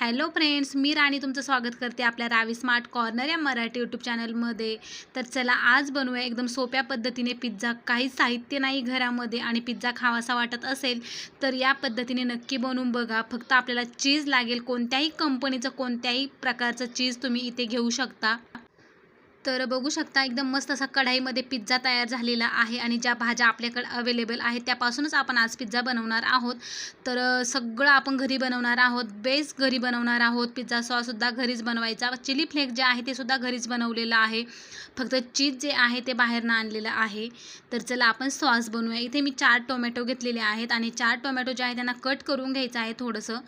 Hello friends मी राणी तुमचं स्वागत करते आपल्या रावी स्मार्ट कॉर्नर या मराठी यूट्यूब चॅनलमध्ये तर चला आज बनवूया एकदम सोप्या पद्धतीने पिझ्झा. काही साहित्य नाही घरामध्ये आणि पिझ्झा खावासा वाटत असेल तर या पद्धतीने नक्की बनवून बघा. फक्त आपल्याला चीज लागेल कोणत्याही कंपनीचं कोणत्याही प्रकारचं चीज तुम्ही इथे घेऊ शकता. तर बघू शकता एकदम मस्त असा कढाईमध्ये पिझ्झा तयार झालेला आहे आणि ज्या भाज्या आपल्याकडे अवेलेबल आहेत त्यापासूनच आपण आज पिझ्झा बनवणार आहोत. तर सगळं आपण घरी बनवणार आहोत बेस घरी बनवणार आहोत. पिझ्झा सॉससुद्धा घरीच बनवायचा. चिली फ्लेक जे आहे ते सुद्धा घरीच बनवलेलं आहे. फक्त चीज जे आहे ते बाहेरनं आणलेलं आहे. तर चला आपण सॉस बनवूया. इथे मी चार टोमॅटो घेतलेले आहेत आणि चार टोमॅटो जे आहे त्यांना कट करून घ्यायचं आहे थोडंसं.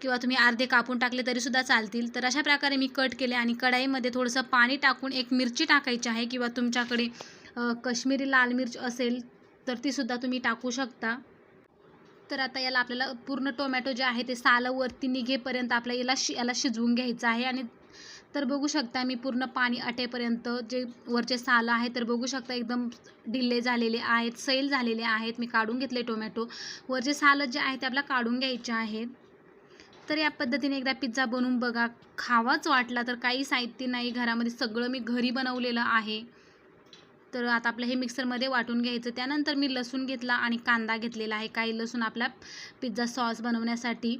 किंवा तुम्ही अर्धे कापून टाकले तरीसुद्धा चालतील. तर अशा प्रकारे मी कट केले आणि कढाईमध्ये थोडंसं पाणी टाकून एक मिरची टाकायची आहे किंवा तुमच्याकडे कश्मीरी लाल मिर्च असेल तर तीसुद्धा तुम्ही टाकू शकता. तर आता याला आपल्याला पूर्ण टोमॅटो जे आहे ते सालं वरती निघेपर्यंत आपल्या याला शि याला शिजवून घ्यायचं आहे आणि तर बघू शकता मी पूर्ण पाणी अटेपर्यंत जे वरचे सालं आहे तर बघू शकता एकदम ढिल्ले झालेले आहेत सैल झालेले आहेत. मी काढून घेतले टोमॅटो. वरचे सालं जे आहे ते आपल्याला काढून घ्यायचे आहेत तर या पद्धतीने एकदा पिझ्झा बनवून बघा. खावाच वाटला तर काही साहित्य नाही. घरामध्ये सगळं मी घरी बनवलेलं आहे. तर आता आपलं हे मिक्सरमध्ये वाटून घ्यायचं. त्यानंतर मी लसूण घेतला आणि कांदा घेतलेला आहे. काही लसूण आपला पिझ्झा सॉस बनवण्यासाठी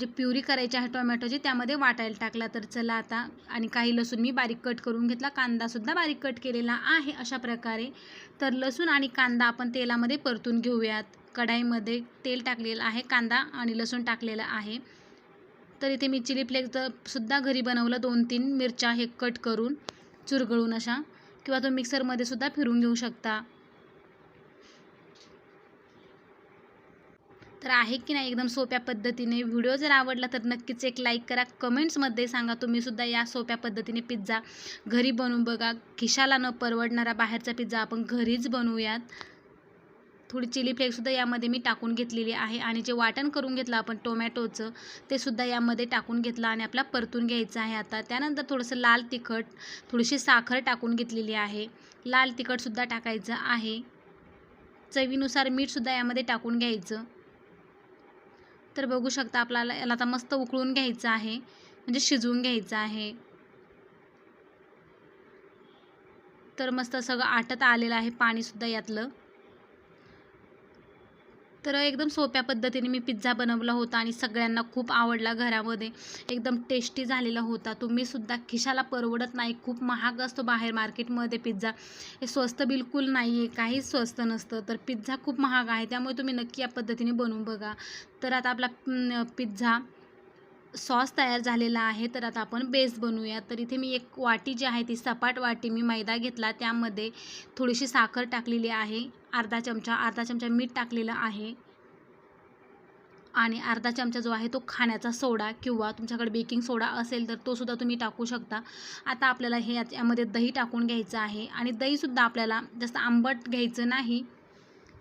जे प्युरी करायची आहे टोमॅटोची त्यामध्ये वाटायला टाकला. तर चला आता आणि काही लसूण मी बारीक कट करून घेतला. कांदासुद्धा बारीक कट केलेला आहे अशा प्रकारे. तर लसूण आणि कांदा आपण तेलामध्ये परतून घेऊयात. कढाईमध्ये तेल टाकलेलं आहे. कांदा आणि लसूण टाकलेलं आहे. तर इथे मी चिली फ्लेक्सचं सुद्धा घरी बनवलं दोन तीन मिरच्या हे कट करून चुरगळून अशा. किंवा तो मिक्सरमध्ये सुद्धा फिरून घेऊ शकता. तर आहे की नाही एकदम सोप्या पद्धतीने. व्हिडिओ जर आवडला तर नक्कीच एक लाईक करा. कमेंट्समध्ये सांगा तुम्ही सुद्धा या सोप्या पद्धतीने पिझ्झा घरी बनवून बघा. खिशाला न परवडणारा बाहेरचा पिझ्झा आपण घरीच बनवूयात. थोडी चिली फ्लेक्ससुद्धा यामध्ये मी टाकून घेतलेली आहे आणि जे वाटण करून घेतलं आपण टोमॅटोचं ते सुद्धा यामध्ये टाकून घेतलं आणि आपला परतून घ्यायचं आहे आता. त्यानंतर थोडंसं लाल तिखट थोडीशी साखर टाकून घेतलेली आहे. लाल तिखटसुद्धा टाकायचं आहे. चवीनुसार मीठसुद्धा यामध्ये टाकून घ्यायचं. तर बघू शकता आपल्याला याला आता मस्त उकळून घ्यायचं आहे. म्हणजे शिजवून घ्यायचं आहे. तर मस्त सगळं आटत आलेलं आहे पाणीसुद्धा यातलं. तर एकदम सोप्या पद्धतीने मी पिझ्झा बनवला होता आणि सगळ्यांना खूप आवडला घरामध्ये. एकदम टेस्टी झालेला होता. तुम्हीसुद्धा खिशाला परवडत नाही. खूप महाग असतो बाहेर मार्केटमध्ये पिझ्झा. हे स्वस्त बिलकुल नाही आहे काहीच स्वस्त नसतं. तर पिझ्झा खूप महाग आहे. त्यामुळे तुम्ही नक्की या पद्धतीने बनवून बघा. तर आता आपला पिझ्झा. सॉस तयार झालेला आहे तर आता आपण बेस बनवूया. तर इथे मी एक वाटी जी आहे ती सपाट वाटी मी मैदा घेतला. त्यामध्ये थोडीशी साखर टाकलेली आहे. अर्धा चमचा अर्धा चमचा मीठ टाकलेलं आहे. आणि अर्धा चमचा जो आहे तो खाण्याचा सोडा किंवा तुमच्याकडे बेकिंग सोडा असेल तर तोसुद्धा तुम्ही टाकू शकता. आता आपल्याला हे यामध्ये दही टाकून घ्यायचं आहे. आणि दहीसुद्धा आपल्याला जास्त आंबट घ्यायचं नाही.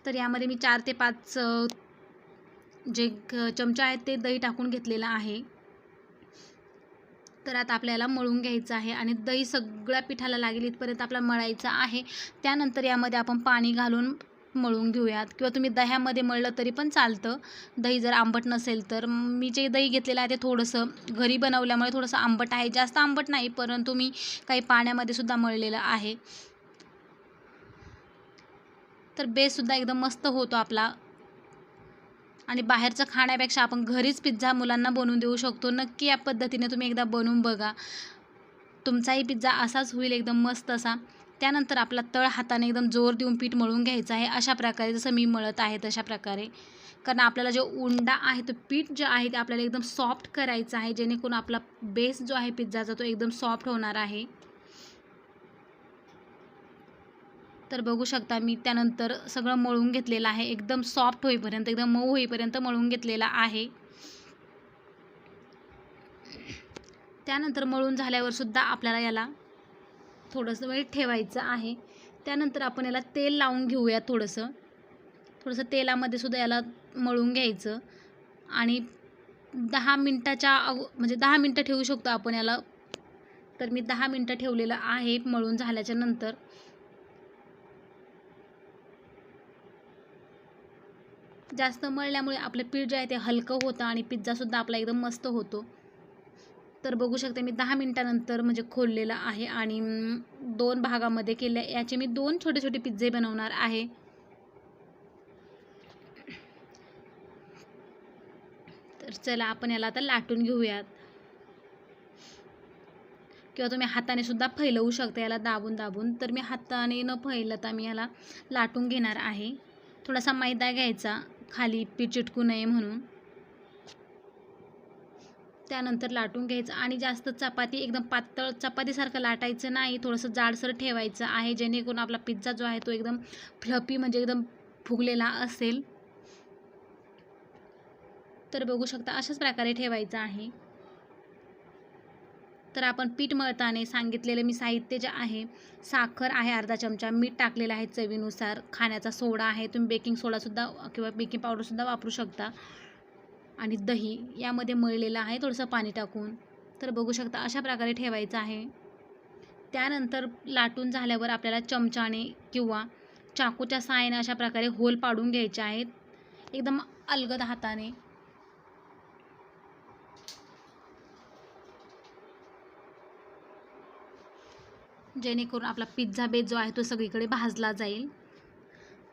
तर यामध्ये मी चार ते पाच जे चमचा आहेत ते दही टाकून घेतलेलं आहे. तर आता आपल्याला मळून घ्यायचं आहे आणि दही सगळ्या पिठाला लागेल इथपर्यंत आपला मळायचं आहे. त्यानंतर यामध्ये आपण पाणी घालून मळून घेऊयात. किंवा तुम्ही दह्यामध्ये मळलं तरी पण चालतं. दही जर आंबट नसेल तर. मी जे दही घेतलेलं आहे ते थोडंसं घरी बनवल्यामुळे थोडंसं आंबट आहे. जास्त आंबट नाही परंतु मी काही पाण्यामध्ये सुद्धा मळलेलं आहे. तर बेससुद्धा एकदम मस्त होतो आपला आणि बाहेरचं खाण्यापेक्षा आपण घरीच पिझ्झा मुलांना बनवून देऊ शकतो. नक्की या पद्धतीने तुम्ही एकदा बनवून बघा. तुमचाही पिझ्झा असाच होईल एकदम मस्त असा. त्यानंतर आपला तळ हाताने एकदम जोर देऊन पीठ मळून घ्यायचं आहे. अशा प्रकारे जसं मी मळत आहे तशा प्रकारे. कारण आपल्याला जो उंडा आहे तो पीठ जे आहे ते आपल्याला एकदम सॉफ्ट करायचं आहे. जेणेकरून आपला बेस जो आहे पिझ्झाचा तो एकदम सॉफ्ट होणार आहे. तर बघू शकता मी त्यानंतर सगळं मळून घेतलेलं आहे. एकदम सॉफ्ट होईपर्यंत एकदम मऊ होईपर्यंत मळून घेतलेला आहे. त्यानंतर मळून झाल्यावरसुद्धा आपल्याला याला थोडंसं वेळ ठेवायचं आहे. त्यानंतर आपण याला तेल लावून घेऊया थोडंसं. थोडंसं तेलामध्ये सुद्धा याला मळून घ्यायचं. आणि दहा मिनटाच्या अगो म्हणजे दहा मिनटं ठेवू शकतो आपण याला. तर मी दहा मिनटं ठेवलेलं आहे मळून झाल्याच्यानंतर. जास्त मळल्यामुळे आपलं पीठ जे आहे ते हलकं होतं आणि पिझ्झासुद्धा आपला एकदम मस्त होतो. तर बघू शकते मी दहा मिनटानंतर म्हणजे खोललेलं आहे आणि दोन भागामध्ये केले याचे मी दोन छोटे छोटे पिझ्झे बनवणार आहे. तर चला आपण याला आता लाटून घेऊयात. किंवा तुम्ही हाताने सुद्धा फैलवू शकता याला दाबून दाबून. तर मी हाताने न फैलता मी याला लाटून घेणार आहे. थोडासा मैदा घ्यायचा. खाली पीठ चिटकू नये म्हणून. त्यानंतर लाटून घ्यायचं आणि जास्त चपाती एकदम पातळ चपातीसारखं लाटायचं नाही. थोडंसं जाडसर ठेवायचं आहे जेणेकरून आपला पिझ्झा जो आहे तो एकदम फ्लपी म्हणजे एकदम फुगलेला असेल. तर बघू शकता अशाच प्रकारे ठेवायचं आहे. तर आपण पीठ मळताना सांगितलेलं मी साहित्य जे आहे साखर आहे अर्धा चमचा मीठ टाकलेलं आहे चवीनुसार खाण्याचा सोडा आहे तुम्ही बेकिंग सोडासुद्धा किंवा बेकिंग पावडरसुद्धा वापरू शकता. आणि दही यामध्ये मळलेलं आहे थोडंसं पाणी टाकून. तर बघू शकता अशा प्रकारे ठेवायचं आहे. त्यानंतर लाटून झाल्यावर आपल्याला चमचाने किंवा चाकूच्या सहाय्याने अशा प्रकारे होल पाडून घ्यायचे आहेत. एकदम अलगद हाताने. जेणेकरून आपला पिझ्झा बेस जो आहे तो सगळीकडे भाजला जाईल.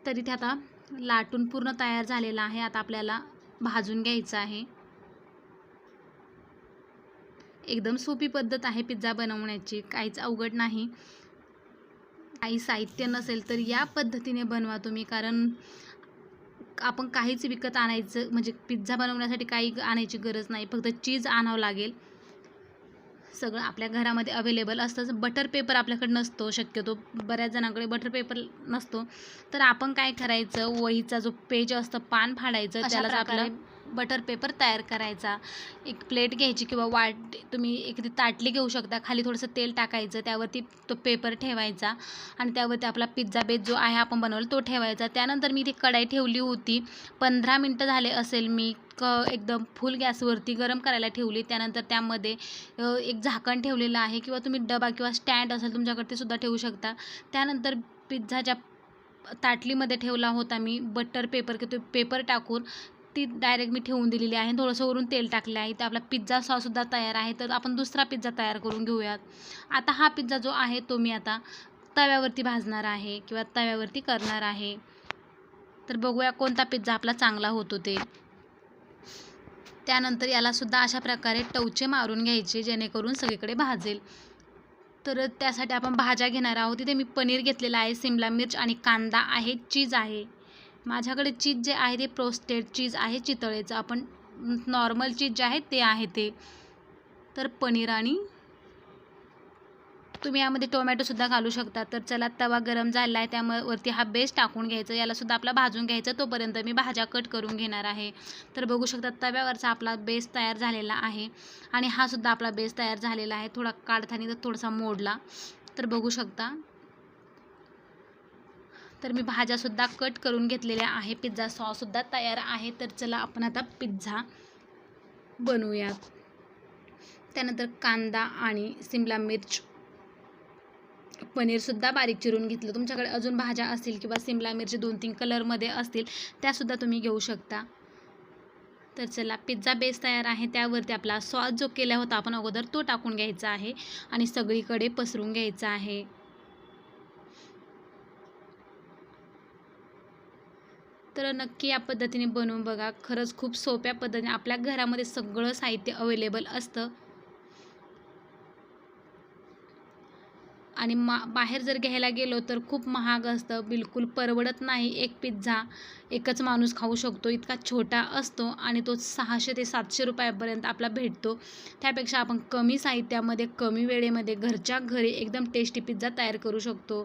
तर इथे आता लाटून पूर्ण तयार झालेला आहे. आता आपल्याला भाजून घ्यायचं आहे. एकदम सोपी पद्धत आहे पिझ्झा बनवण्याची. काहीच अवघड नाही. काही साहित्य नसेल तर या पद्धतीने बनवा तुम्ही. कारण आपण काहीच विकत आणायचं म्हणजे पिझ्झा बनवण्यासाठी काही आणायची गरज नाही. फक्त चीज आणावं लागेल. सगळं आपल्या घरामध्ये अवेलेबल असतंच. बटर पेपर आपल्याकडे नसतो शक्यतो. बऱ्याच जणांकडे बटर पेपर नसतो. तर आपण काय करायचं? वहीचा जो पेज असतं पान फाडायचं अशा त्यालाच प्रकारे आपलं बटर पेपर तयार करायचा. एक प्लेट घ्यायची किंवा वाट तुम्ही एखादी ताटली घेऊ शकता. खाली थोडंसं तेल टाकायचं त्यावरती तो पेपर ठेवायचा आणि त्यावरती आपला पिझ्झा बेस जो आहे आपण बनवला तो ठेवायचा. त्यानंतर मी ती कढाई ठेवली होती. पंधरा मिनटं झाले असेल मी क एकदम फुल गॅसवरती गरम करायला ठेवली. त्यानंतर त्यामध्ये एक झाकण ठेवलेलं आहे किंवा तुम्ही डबा किंवा स्टँड असेल तुमच्याकडे ते सुद्धा ठेवू शकता. त्यानंतर पिझ्झाच्या ताटलीमध्ये ठेवला होता मी बटर पेपर की तो पेपर टाकून ती डायरेक्ट मी ठेवून दिलेली आहे. थोडंसं वरून तेल टाकले आहे. तर आपला पिझ्झा सॉससुद्धा तयार आहे. तर आपण दुसरा पिझ्झा तयार करून घेऊयात. आता हा पिझ्झा जो आहे तो मी आता तव्यावरती भाजणार आहे किंवा तव्यावरती करणार आहे. तर बघूया कोणता पिझ्झा आपला चांगला होतो ते. त्यानंतर यालासुद्धा अशा प्रकारे टवचे मारून घ्यायचे जेणेकरून सगळीकडे भाजेल. तर त्यासाठी आपण भाज्या घेणार आहोत. तिथे मी पनीर घेतलेलं आहे सिमला मिर्च आणि कांदा आहे चीज आहे. माझ्याकडे चीज जे आहे ते प्रोस्टेड चीज आहे चितळेचं. आपण नॉर्मल चीज जे आहे ते आहे ते. तर पनीर आणि तुम्ही यामध्ये टोमॅटोसुद्धा घालू शकता. तर चला तवा गरम झाला आहे त्यामुळे वरती हा बेस टाकून घ्यायचा. यालासुद्धा आपला भाजून घ्यायचं. तोपर्यंत मी भाज्या कट करून घेणार आहे. तर बघू शकता तव्यावरचा आपला बेस तयार झालेला आहे. आणि हा सुद्धा आपला बेस तयार झालेला आहे. थोडा काढताना तर थोडासा मोडला तर बघू शकता. तर मी भाज्यासुद्धा कट करून घेतलेल्या आहे. पिझ्झा सॉससुद्धा तयार आहे. तर चला आपण आता पिझ्झा बनवूयात. त्यानंतर कांदा आणि सिमला मिर्च पनीरसुद्धा बारीक चिरून घेतलं. तुमच्याकडे अजून भाज्या असतील किंवा सिमला मिरची दोन तीन कलरमध्ये असतील त्यासुद्धा तुम्ही घेऊ शकता. तर चला पिझ्झा बेस तयार आहे. त्यावरती आपला सॉस जो केला होता आपण अगोदर तो टाकून घ्यायचा आहे आणि सगळीकडे पसरून घ्यायचा आहे. तर नक्की या पद्धतीने बनवून बघा. खरंच खूप सोप्या पद्धतीने आपल्या घरामध्ये सगळं साहित्य अवेलेबल असतं. आणि मा बाहेर जर घ्यायला गेलो तर खूप महाग असतं. बिलकुल परवडत नाही. एक पिझ्झा एकच माणूस खाऊ शकतो. इतका छोटा असतो आणि तो सहाशे ते सातशे रुपयापर्यंत आपला भेटतो. त्यापेक्षा आपण कमी साहित्यामध्ये कमी वेळेमध्ये घरच्या घरी एकदम टेस्टी पिझ्झा तयार करू शकतो.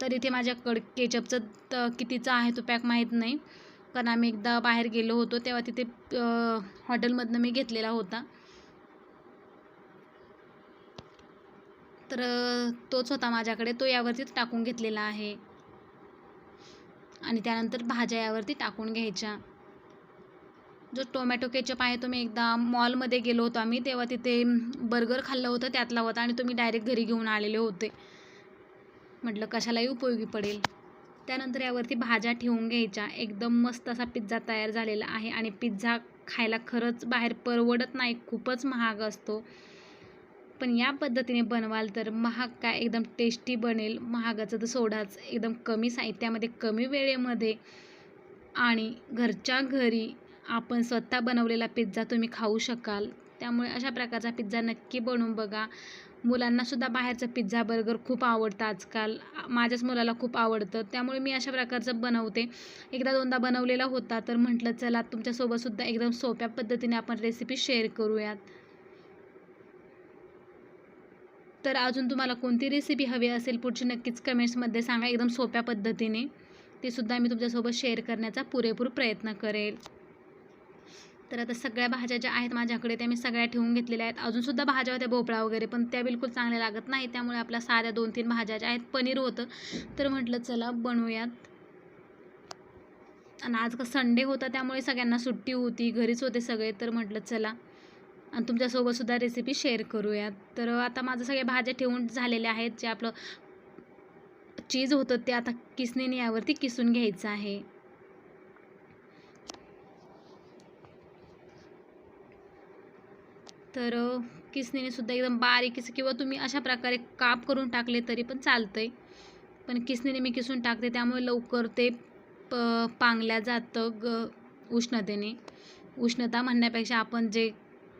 तर इथे माझ्याकडे केचपचं त कितीचा आहे तो पॅक माहीत नाही. कारण आम्ही एकदा बाहेर गेलो होतो तेव्हा तिथे हॉटेलमधनं मी घेतलेला होता. तर तोच होता माझ्याकडे. तो यावरतीच टाकून घेतलेला आहे. आणि त्यानंतर भाज्या यावरती टाकून घ्यायच्या. जो टोमॅटो केचप आहे तो मी एकदा मॉलमध्ये गेलो होतो आम्ही तेव्हा तिथे बर्गर खाल्लं होतं त्यातला होता आणि तुम्ही डायरेक्ट घरी घेऊन आलेले होते. म्हटलं कशालाही उपयोगी पडेल. त्यानंतर यावरती भाज्या ठेवून घ्यायच्या. एकदम मस्त असा पिझ्झा तयार झालेला आहे. आणि पिझ्झा खायला खरंच बाहेर परवडत नाही. खूपच महाग असतो. पण या पद्धतीने बनवाल तर महाग काय एकदम टेस्टी बनेल. महागाचं तर सोडाच. एकदम कमी साहित्यामध्ये कमी वेळेमध्ये. आणि घरच्या घरी आपण स्वतः बनवलेला पिझ्झा तुम्ही खाऊ शकाल. त्यामुळे अशा प्रकारचा पिझ्झा नक्की बनवून बघा. मुलांनासुद्धा बाहेरचं पिझ्झा बर्गर खूप आवडतं आजकाल. माझ्याच मुलाला खूप आवडतं. त्यामुळे मी अशा प्रकारचं बनवते. एकदा दोनदा बनवलेला होता तर म्हटलं चला तुमच्यासोबतसुद्धा एकदम सोप्या पद्धतीने आपण रेसिपी शेअर करूयात. तर अजून तुम्हाला कोणती रेसिपी हवी असेल पुढची नक्कीच कमेंट्समध्ये सांगा. एकदम सोप्या पद्धतीने. ते सुद्धा मी तुमच्यासोबत शेअर करण्याचा पुरेपूर प्रयत्न करेल. तर आता सगळ्या भाज्या ज्या आहेत माझ्याकडे त्या मी सगळ्या ठेवून घेतलेल्या आहेत. अजूनसुद्धा भाज्या होत्या भोपळा वगैरे पण त्या बिलकुल चांगल्या लागत नाही त्यामुळे आपल्या साध्या दोन तीन भाज्या ज्या आहेत पनीर होतं. तर म्हटलं चला बनवूयात. आणि आज का संडे होता त्यामुळे सगळ्यांना सुट्टी होती. घरीच होते सगळे तर म्हटलं चला. आणि तुमच्यासोबतसुद्धा रेसिपी शेअर करूयात. तर आता माझं सगळ्या भाज्या ठेवून झालेल्या आहेत. जे आपलं चीज होतं ते आता किसणीने यावरती किसून घ्यायचं आहे. तर किसणीने सुद्धा एकदम बारीक किंवा तुम्ही अशा प्रकारे काप करून टाकले तरी पण चालतं आहे पण किसणीने मी किसून टाकते त्यामुळे लवकर ते प पांगल्या जातं ग उष्णतेने. उष्णता म्हणण्यापेक्षा आपण जे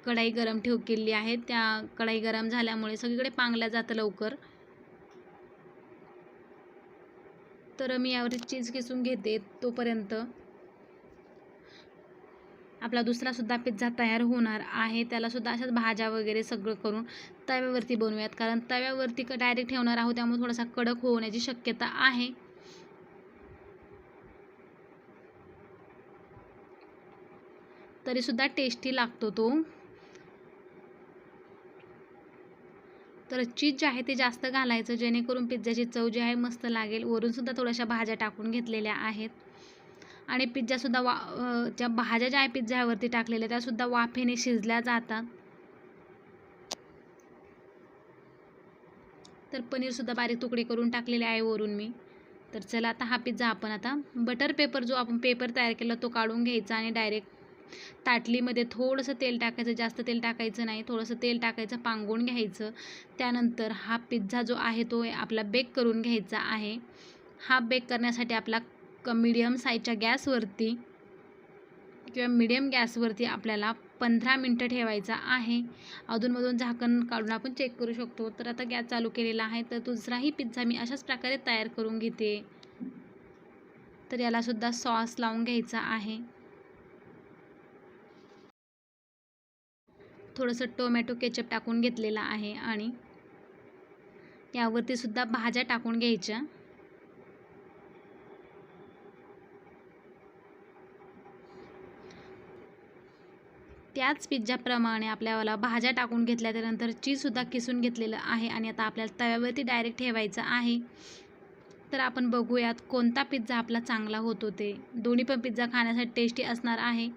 कढाई गरम ठेव केली आहे त्या कढाई गरम झाल्यामुळे सगळीकडे पांगल्या जातं लवकर. तर मी यावर चीज किसून घेते तोपर्यंत. आपला दुसरासुद्धा पिझ्झा तयार होणार आहे. त्यालासुद्धा अशाच भाज्या वगैरे सगळं करून तव्यावरती बनवूयात. कारण तव्यावरती क डायरेक्ट ठेवणार आहोत त्यामुळे थोडासा कडक होण्याची शक्यता आहे. तरीसुद्धा टेस्टी लागतो तो. तर चीज जे आहे ते जास्त घालायचं जेणेकरून पिझ्झाची चव जी आहे मस्त लागेल. वरूनसुद्धा थोड्याशा भाज्या टाकून घेतलेल्या आहेत. आणि पिझ्झासुद्धा वा ज्या भाज्या ज्या आहे पिझ्झ्यावरती टाकलेल्या त्यासुद्धा वाफेने शिजल्या जातात. तर पनीरसुद्धा बारीक तुकडे करून टाकलेले आहे वरून मी. तर चला आता हा पिझ्झा आपण आता बटर पेपर जो आपण पेपर तयार केला तो काढून घ्यायचा आणि डायरेक्ट ताटलीमध्ये थोडंसं तेल टाकायचं जास्त तेल टाकायचं नाही थोडंसं तेल टाकायचं पांगून घ्यायचं. त्यानंतर हा पिझ्झा जो आहे तो आपला बेक करून घ्यायचा आहे. हा बेक करण्यासाठी आपला क मिडियम साईजच्या गॅसवरती किंवा मिडियम गॅसवरती आपल्याला पंधरा मिनटं ठेवायचा आहे. अधूनमधून झाकण काढून आपण चेक करू शकतो. तर आता गॅस चालू केलेला आहे. तर दुसराही पिझ्झा मी अशाच प्रकारे तयार करून घेते. तर यालासुद्धा सॉस लावून घ्यायचा आहे. थोडंसं टोमॅटो केचप टाकून घेतलेला आहे आणि यावरती सुद्धा भाज्या टाकून घ्यायच्या. त्याच पिझ्झाप्रमाणे आपल्याला भाज्या टाकून घेतल्या त्यानंतर चीजसुद्धा किसून घेतलेलं आहे आणि आता आपल्याला तव्यावरती डायरेक्ट ठेवायचं आहे. तर आपण बघूयात कोणता पिझ्झा आपला चांगला होतो ते. दोन्ही पण पिझ्झा खाण्यासाठी टेस्टी असणार आहे.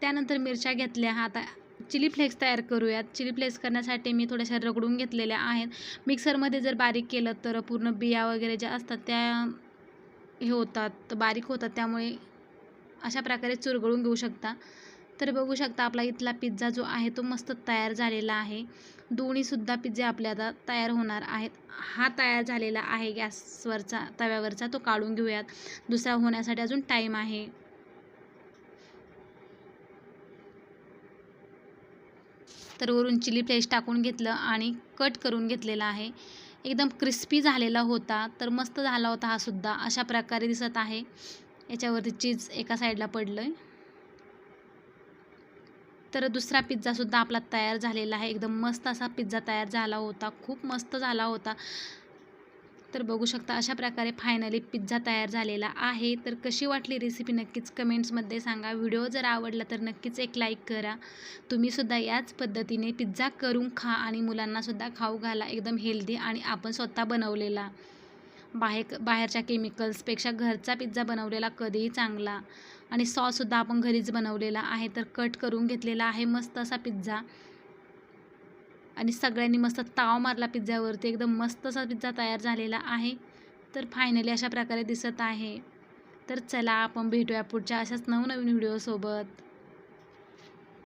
त्यानंतर मिरच्या घेतल्या आता चिली फ्लेक्स तयार करूयात. चिली फ्लेक्स करण्यासाठी मी थोड्याशा रगडून घेतलेल्या आहेत. मिक्सरमध्ये जर बारीक केलं तर पूर्ण बिया वगैरे ज्या असतात त्या हे होतात बारीक होतात. त्यामुळे अशा प्रकारे चुरगळून घेऊ शकता. तर बघू शकता आपला इथला पिझ्झा जो आहे तो मस्त तयार झालेला आहे. दोन्हीसुद्धा पिझ्झे आपल्या आता तयार होणार आहेत. हा तयार झालेला आहे गॅसवरचा तव्यावरचा. तो काढून घेऊयात. दुसरा होण्यासाठी अजून टाईम आहे. तर वरून चिली फ्लेश टाकून घेतलं आणि कट करून घेतलेला आहे. एकदम क्रिस्पी झालेला होता तर मस्त झाला होता हा सुद्धा. अशा प्रकारे दिसत आहे. याच्यावरती चीज एका साईडला पडलं आहे तर दुसरा पिझ्झासुद्धा आपला तयार झालेला आहे. एकदम मस्त असा पिझ्झा तयार झाला होता. खूप मस्त झाला होता. तर बघू शकता अशा प्रकारे फायनली पिझ्झा तयार झालेला आहे. तर कशी वाटली रेसिपी नक्कीच कमेंट्समध्ये सांगा. व्हिडिओ जर आवडला तर नक्कीच एक लाईक करा. तुम्हीसुद्धा याच पद्धतीने पिझ्झा करून खा आणि मुलांनासुद्धा खाऊ घाला. एकदम हेल्दी आणि आपण स्वतः बनवलेला. बाहेर बाहेरच्या केमिकल्सपेक्षा घरचा पिझ्झा बनवलेला कधीही चांगला. आणि सॉससुद्धा आपण घरीच बनवलेला आहे. तर कट करून घेतलेला आहे मस्त असा पिझ्झा आणि सगळ्यांनी मस्त ताव मारला पिझ्झावरती. एकदम मस्त असा पिझ्झा तयार झालेला आहे. तर फायनली अशा प्रकारे दिसत आहे. तर चला आपण भेटूया पुढच्या अशाच नवनवीन व्हिडिओसोबत